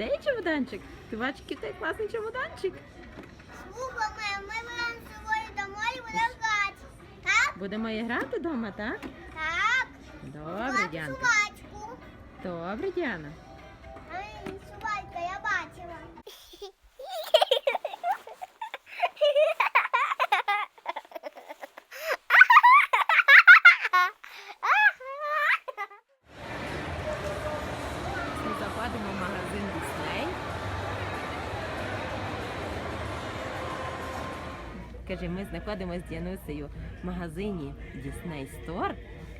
Де є чемоданчик? Ти бачиш, який класний чемоданчик? Слухай, ми, будемо сьогодні домой і будемо грати. Так? Будемо і грати вдома, так? Так. Добре, Грати Діанка. собачку. Добре, Діана. Ай, собачка, я бачила. Ми заходимо в магазин Каже, ми знаходимося з Діанусею в магазині Disney Store.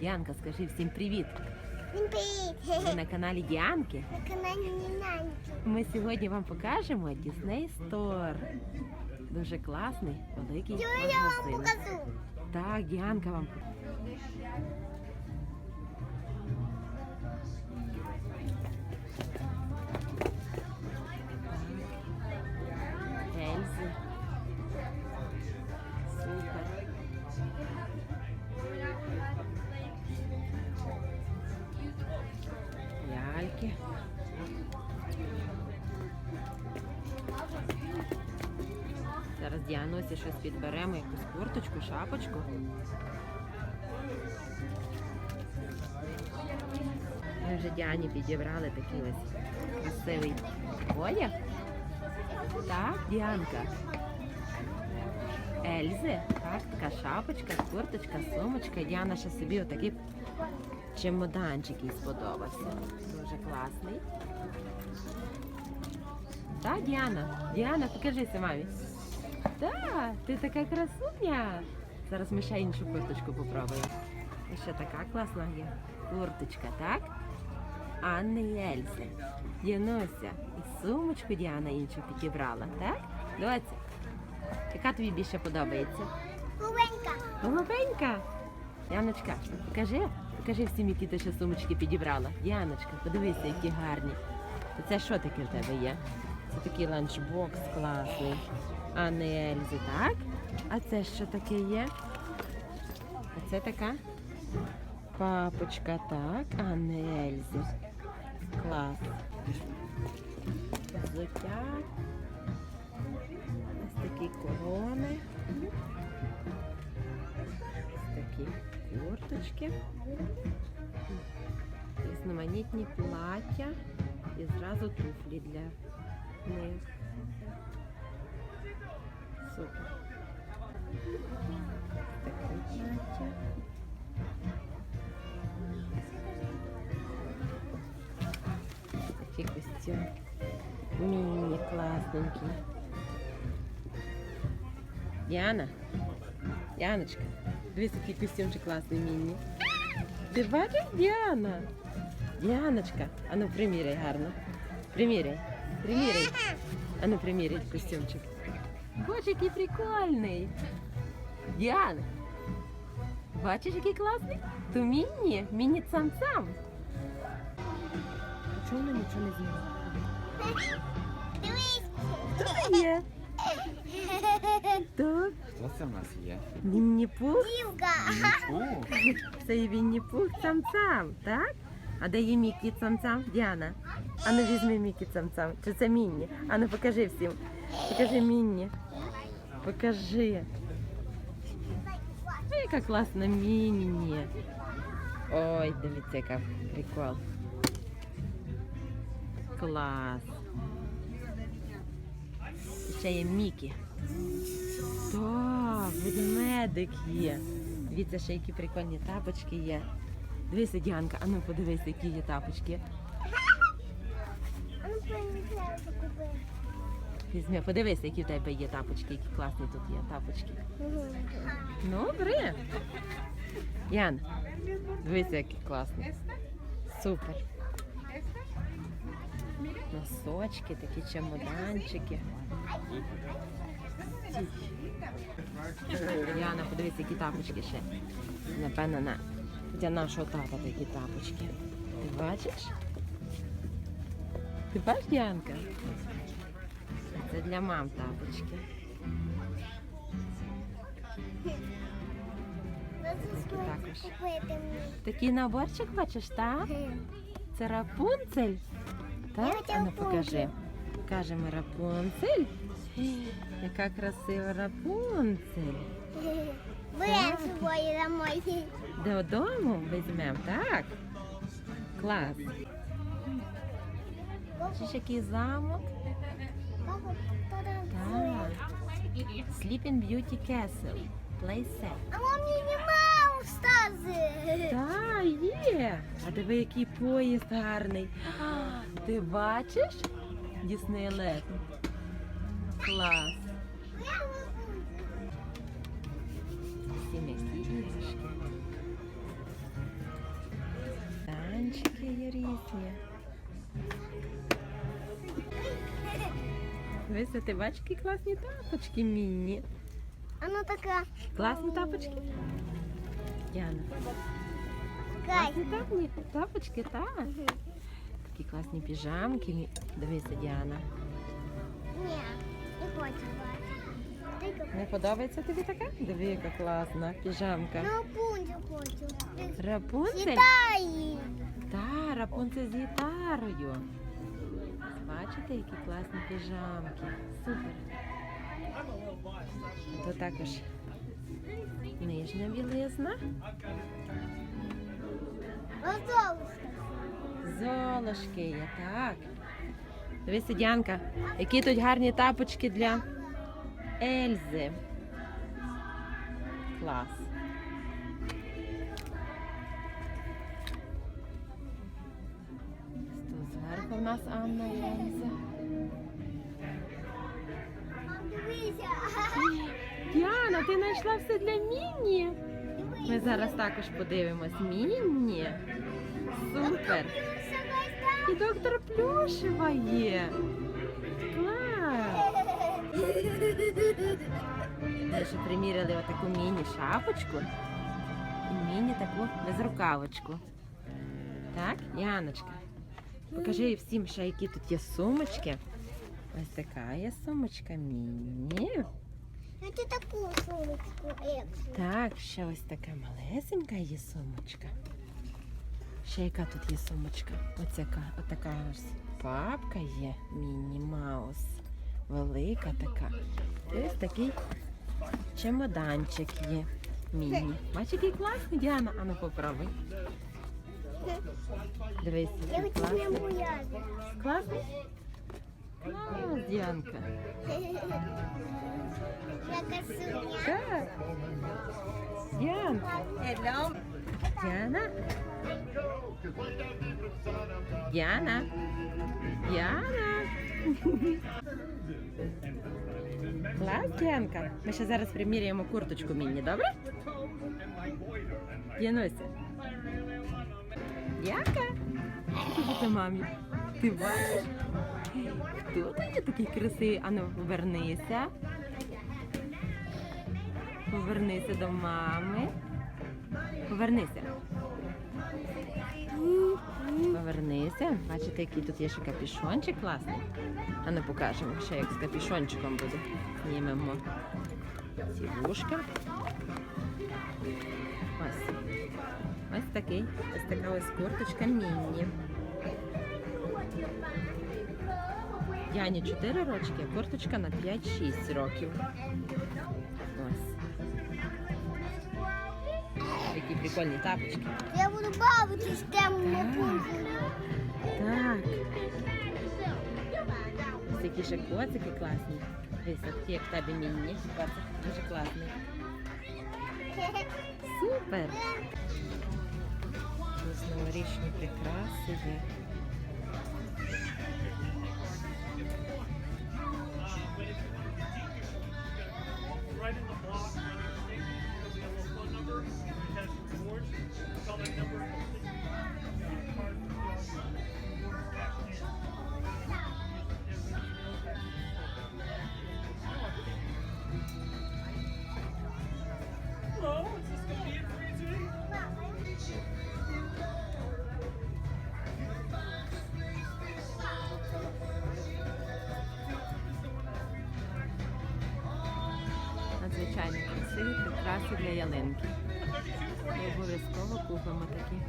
Діанка, скажи всім привіт. Всім привіт. Ви на каналі Діанки. На каналі Нінаньки. Ми сьогодні вам покажемо Disney Store. Дуже класний, великий я вам покажу? Так, Діанка вам. Ельзи. Зараз Діаносі щось підберемо, якусь курточку, шапочку. Ми вже Діані підібрали такий ось красивий одяг. Так, Діанка. Ельзи, так, така шапочка, курточка, сумочка. Діана ще собі отакий чемоданчик їй сподобався. Дуже класний. Так, Діана? Діана, покажися мамі. Так, ти така красуня. Зараз ми ще іншу курточку попробуємо. Ще така класна є курточка, так? Анни і Ельзи. Діануся. І сумочку Діана іншу підібрала, так? Доця, яка тобі більше подобається? Кубенька. Голубенька. Яночка, покажи, покажи всім, які ти ще сумочки підібрала. Яночка, подивися, які гарні. Це що таке в тебе є? Це такий ланчбокс класний. А не Ельзи, так? А це що таке є? А це така папочка, так, а не Ельзи. Клас. Взуття. Ось такі корони. Ось такі курточки. Різноманітні плаття і зразу туфлі для них. Супер. Таке. Такий костюм. Міні класненький. Діана. Яночка, дивись, який костюмчик класний міні. Ти бачиш, Діана? Діаночка, ану приміряй гарно. Приміряй. Приміряй. Ану приміряй костюмчик. Боже, який прикольний. Діана. Бачиш, який класний? То міні, міні цам-цам. Чому вона нічого не? Дивись. Хто є? Так, Хто це в нас є? Мінні-пух. Дівка. О, Це є Вінні-Пух цам-цам, так? А де є Мікі цам-цам? Діана. Ану візьми Мікі цам-цам. Чи це Мінні? Ану покажи всім. Покажи Мінні. Покажи. Ой, яка класна Мінні. Ой, дивіться, яка прикол. Клас. Ще є Мікі. Так, ведмедик є. Дивіться, ще які прикольні тапочки є. Дивися, Діанка, а ну подивися, які є тапочки. А ну принесла купи. Візьми, подивися, які в тебе є тапочки, які класні тут є тапочки. Ну, бери. Ян, дивися, які класні. Супер. Носочки, такі чемоданчики. Яна, подивися, які тапочки ще. Напевно, на для нашого тата такі тапочки. Ти бачиш? Ти бачиш, Діанка? Це для мам тапочки. також. Такий наборчик бачиш, так? Це рапунцель. Так, а ну покажи. Покажемо Рапунцель. Яка красива Рапунцель. Беремо з собою домой. Додому візьмемо, так? Клас. Бачиш, який замок? Sleeping Beauty Castle. Playset. А мамі нема устази. Так, є. А диви, який поїзд гарний. Ти бачиш? Діснейленд. Клас. Сімейські іграшки. Танчики є різні. Дивися, ти бачиш, які класні тапочки міні. А ну така. Класні тапочки. Кай. Класні тапні, тапочки, так. Такі класні піжамки. Дивися, Діана. Ні, не хочу бачити. Не подобається тобі така? Диви, яка класна піжамка. Ну, пунцю хочу. Рапунцель? Сідай. Та, Рапунцель з гітарою. Бачите, які класні піжамки. Супер. То також нижня білизна. Золошки є, так. Дивися, Діанка, які тут гарні тапочки для Ельзи. Клас. Нас Анна. Мам. Діана, ти знайшла все для Міні. Ми зараз також подивимось. Міні. Супер. І доктор Плюшева є. Клас. Ми ще приміряли отаку міні-шапочку і міні-таку безрукавочку. Так, Яночка. Покажи всім, ще які тут є сумочки. Ось така є сумочка міні. Ну, ти таку сумочку, Так, ще ось така малесенька є сумочка. Ще яка тут є сумочка? Ось яка, отака папка є, Міні Маус. Велика така. І ось такий чемоданчик є. Міні. Бачиш, який класний, Діана? Ану попробуй. Дивись, Я хочу класний. Класний? Клас, Діанка. Я красуня. Так. Діанка. Діана? Діана? Діана? Клас, Діанка. Ми ще зараз приміряємо курточку Мінні, добре? Діануся. Діанка? Це мамі. Ти бачиш? Хто тут є такий красивий? Ану, вернися. Повернися до мами. Повернися. Повернися. Бачите, який тут є ще капюшончик класний. А ну покажемо ще як з капюшончиком буде. Знімемо ці вушка. Ось такий. Ось така ось курточка міні. Яні 4 рочки, а курточка на 5-6 років. Ось. Які прикольні тапочки. Я буду бавитись Так. пунктом. Так. Ось такі ще коцики класні. Такі, як тебе міні. Коцик дуже класний. Супер! Ось новорічні прикраси є. Прикраси для ялинки. Обов'язково купимо такі.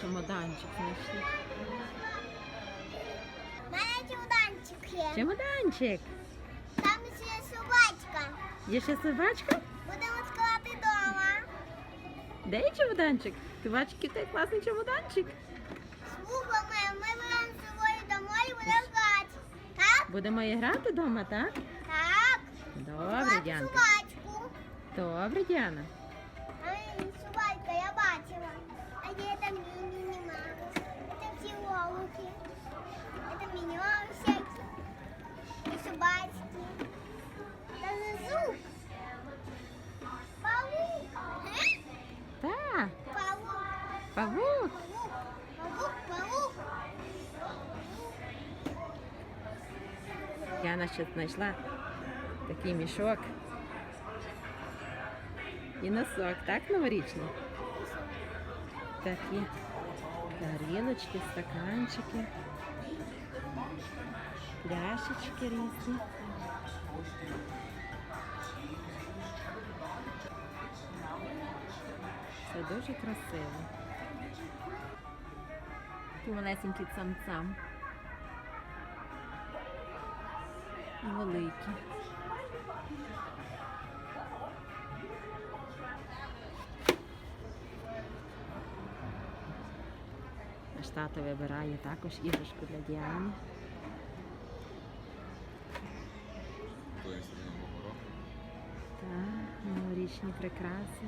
Чемоданчик знайшли. У мене чемоданчик є. Чемоданчик. Там ще собачка. Є ще собачка? Будемо склати вдома. Де є чемоданчик? Ти бачиш, який той класний чемоданчик? Слухай, мама, ми беремо з собою домой і будемо грати. Так? Будемо і грати вдома, так? Так. Добре, Діанка. собачку. Добре, Діана. Діана ще знайшла такий мішок. І носок, так, новорічний? Такі тарілочки, стаканчики, пляшечки різні. Це дуже красиво. Такі малесенькі цам-цам. Великі. Наш тато вибирає також іграшку для Діани. Так, новорічні прикраси.